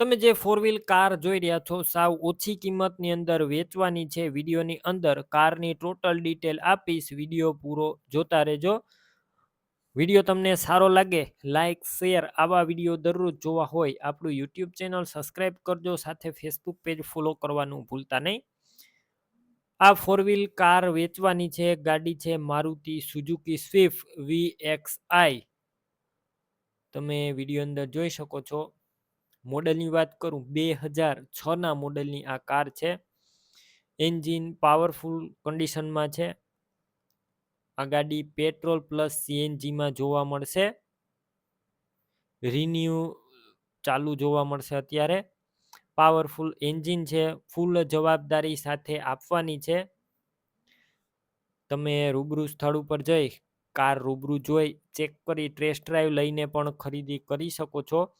તમે જે four wheel car જોઈ રહ્યા છો, સાવ ઓછી કિંમતની અંદર વેચવાની છે. વિડીયોની અંદર કારની ટોટલ ડિટેલ આપીશ. વીડિયો પૂરો જોતા રહેજો. વીડિયો તમને સારો લાગે લાઇક શેર આવા વીડિયો દરરોજ જોવા હોય, આપણું યુટ્યુબ ચેનલ સબસ્ક્રાઈબ કરજો, સાથે ફેસબુક પેજ ફોલો કરવાનું ભૂલતા નહીં. આ ફોર વ્હીલ કાર વેચવાની છે, ગાડી છે Maruti Suzuki Swift V X I. તમે વીડિયો અંદર જોઈ શકો છો. મોડલની વાત કરું, બે હજાર છના મોડલની આ કાર છે. એન્જિન પાવરફુલ કન્ડિશનમાં છે. આ ગાડી પેટ્રોલ પ્લસ સીએનજીમાં જોવા મળશે. રિન્યુ ચાલુ જોવા મળશે અત્યારે. પાવરફુલ એન્જિન છે, ફૂલ જવાબદારી સાથે આપવાની છે. તમે રૂબરૂ સ્થળ ઉપર જઈ, કાર રૂબરૂ જોઈ, ચેક કરી, ટેસ્ટ ડ્રાઈવ લઈને પણ ખરીદી કરી શકો છો.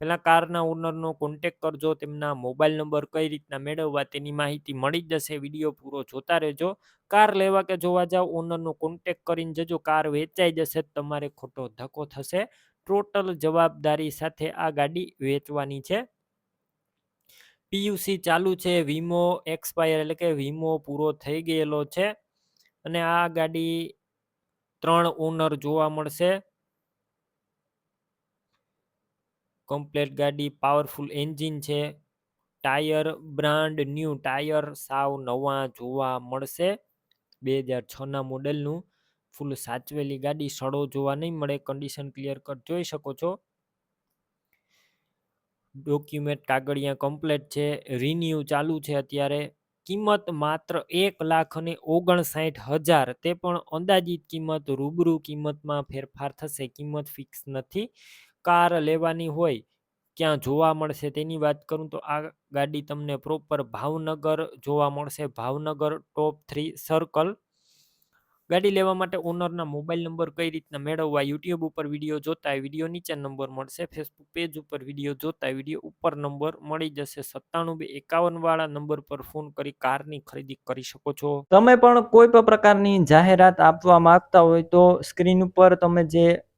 પહેલાં કારના ઓનરનો કોન્ટેક કરજો, તેમના મોબાઈલ નંબર કઈ રીતના મેળવવા તેની માહિતી મળી જશે વીડિયો પૂરો જોતા રહેજો. કાર લેવા કે જોવા જાવ ઓનરનો કોન્ટેક કરીને જજો, કાર વેચાઈ જશે તમારે ખોટો ધક્કો થશે. ટોટલ જવાબદારી સાથે આ ગાડી વેચવાની છે. પીયુસી ચાલુ છે, વીમો એક્સપાયર એટલે કે વીમો પૂરો થઈ ગયેલો છે. અને આ ગાડી ત્રણ ઓનર જોવા મળશે. કમ્પ્લેટ ગાડી પાવરફુલ એન્જિન છે. ટાયર બ્રાન્ડ ન્યૂ ટાયર સાવ નવા જોવા મળશે. બે હજાર છના મોડલનું ફૂલ સાચવેલી ગાડી સડો જોવા નહીં મળે. કન્ડિશન ક્લિયર કટ જોઈ શકો છો. ડોક્યુમેન્ટ કાગળિયા કમ્પ્લેટ છે. રિન્યુ ચાલુ છે અત્યારે. કિંમત માત્ર એક લાખ અને ઓગણસાઠ હજાર. તે પણ અંદાજિત કિંમત, રૂબરૂ કિંમતમાં ફેરફાર થશે. કિંમત ફિક્સ નથી. કાર લેવાની હોય, ક્યાં જોવા મળશે તેની વાત કરું તો આ ગાડી તમને પ્રોપર ભાવનગર જોવા મળશે. ભાવનગર ટોપ થ્રી સર્કલ ગાડી લેવા માટે ઓનરના મોબાઈલ નંબર કઈ રીતના મેળવવા યુટ્યુબ ઉપર વીડિયો જોતા વીડિયો નીચે નંબર મળશે. ફેસબુક પેજ ઉપર વીડિયો જોતા વીડિયો ઉપર નંબર મળી જશે. સત્તાણું બે એકાવન વાળા નંબર પર ફોન કરી કારની ખરીદી કરી શકો છો. તમે પણ કોઈ પણ પ્રકારની જાહેરાત આપવા માંગતા હોય તો સ્ક્રીન ઉપર તમે જે